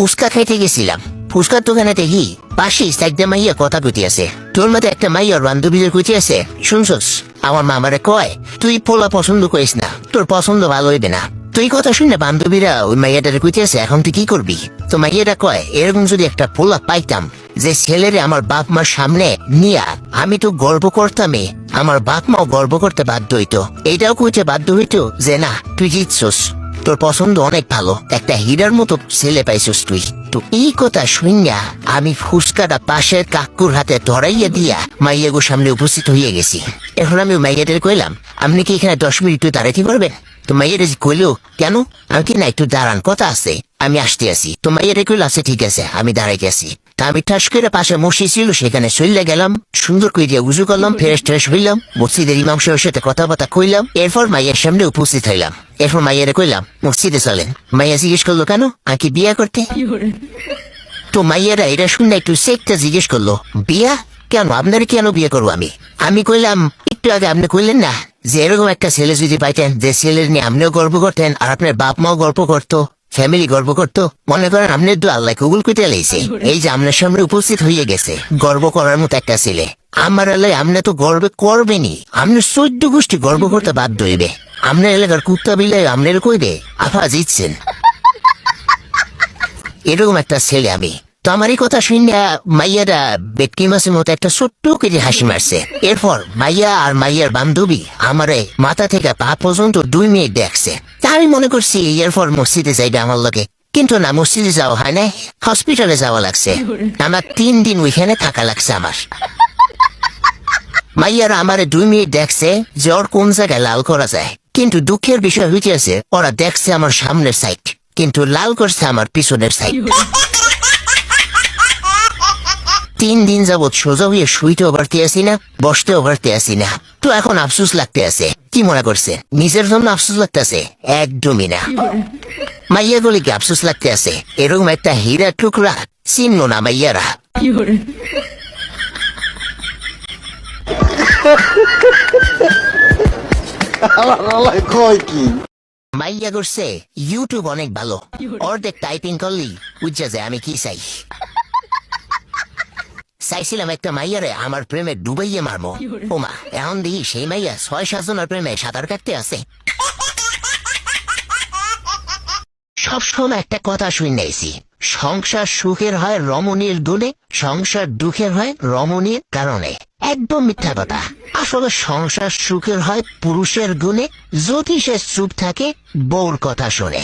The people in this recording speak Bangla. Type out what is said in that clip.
ফুচকা খাইতে গেছিলাম। ফুচকার দোকানে দেখি পাশে একটা মাইয়া কথা কইতে আছে। তোর মধ্যে একটা মাইয়ার বান্ধবীদের কইতে আছে? শুনছস? আমার মামারে কয়, তুই পোলা পছন্দ করিস না, তোর পছন্দ ভালো হইবে না। তুই কথা শুনে বান্ধবীরা ওই মাইয়াটারে আছে, এখন তুই কি করবি? তো মাইয়াটা কয়, এরকম যদি একটা পোলা পাইতাম যে ছেলেরে আমার বাপ মার সামনে নিয়া আমি তো গর্ব করতামে আমার বাপ মাও গর্ব করতে বাধ্য হইতো। এটাও কইতে বাধ্য হইতো যে, না, তুই জিতছস। তোর পছন্দ অনেক ভালো। একটা হীরার মতো ছেলে পাইছিস তুই। তো এই কথা শুনিয়া আমি ফুসকাটা পাশের কাকুর হাতে ধরাইয়া দিয়া মাইয়াগোর সামনে উপস্থিত হইয়া গেছি। এখন আমি মাইয়াদের কইলাম, আপনি কি এখানে দশ মিনিট একটু দাঁড়াইতে পারবেন? তো মাইয়ারে যে কইলো, কেন? আমি কি না একটু দাঁড়ান, কথা আছে, আমি আসতে আসি তো মাইয়ারে কইলো আছে ঠিক আছে, আমি দাঁড়াইতে আসি তা আমি ঠাস করে পাশে মসি ছিল সেখানে চলে গেলাম সুন্দর করে দিয়ে উজু করলাম ফ্রেশ ট্রেশ হইলাম মসজিদের ইমাম সাহেবের সাথে কথাবার্তা কইলাম এরপর মাইয়ের সামনে উপস্থিত হইলাম। এরপর মাইয়ারে কইলাম মসজিদে চলেন। মাইয়া জিজ্ঞেস করল কেন? আমি কি বিয়া করতে? তো মাইয়ারা এটা শুনে একটু সেকটা জিজ্ঞেস করল বিয়া? কেন? আপনার কেন বিয়ে করব আমি? আমি কইলাম একটু আগে আপনি কইলেন না যে এরকম একটা ছেলে যদি পাইতেন যে ছেলের নিয়ে আপনিও গর্ব করতেন আর আপনার বাপ মাও গর্ব করতো। ফ্যামিলি গর্ব করতো। মনে করেন আপনার তো আল্লাহ কবুল কুইতে লাইছে। এই যে আপনার সামনে উপস্থিত হয়ে গেছে, গর্ব করার মতো একটা ছেলে। আমার আল্লাহ আপনি তো গর্ব করবেনি আপনার চোদ্দ গোষ্ঠী গর্ব করতে বাধ্য হইবে। আপনার এলাকার কুত্তা বিলে আপনার কইবে, আফা, জিতছেন। এরকম একটা ছেলে আমি। তো আমার এই কথা শুনে মাইয়ারা বেটকি মাছের মতো একটা ছোট্ট করে হাসি মারছে। এরপর মাইয়া আর মাইয়ার বান্ধবী আমারে মাথা থেকে পা পর্যন্ত দুই মিনিট দেখছে। আমি মনে করছি এরপর মসজিদে যাইবে আমার লগে। কিন্তু না, মসজিদে যাওয়া হয় না হসপিটালে যাওয়া লাগছে। আমার তিন দিন ওইখানে থাকা লাগছে আমার। মাইয়ারা আমারে দুই মিনিট দেখছে যে ওর কোন জায়গায় লাল করা যায়। কিন্তু দুঃখের বিষয় হইতেছে, ওরা দেখছে আমার সামনের সাইড কিন্তু লাল করছে আমার পিছনের সাইড তিন দিন যাবৎ সোজা হয়ে শুইতেও পারতে আসি না, বসতেও পারতে আসি না। তো এখন আফসুস লাগতে আছে। কি মনে করছে? নিজের জন্য আফসুস লাগতেছে? একদমই না। মাইয়া গুলি কি আফসুস লাগতে আছে। এরকম একটা হীরা টুকরা চিহ্ন না মাইয়ারা। মাইয়া করছে, ইউটিউব অনেক ভালো। অর্ধেক টাইপিং করলি বুঝছে যে আমি কি চাই? চাইছিলাম একটা মাইয়ারে আমার প্রেমে ডুবাইয়ে মারমো। ওমা, এখন দেখি সেই মাইয়া ছয় সাতজনের প্রেমে সাঁতার কাটতে আছে। সবসময় একটা কথা শুনেছি সংসার সুখের হয় রমণীর গুণে সংসার দুঃখের হয় রমণীর কারণে। একদম মিথ্যা কথা। আসলে সংসার সুখের হয় পুরুষের গুণে, যদি সে চুপ থাকে, বউর কথা শোনে।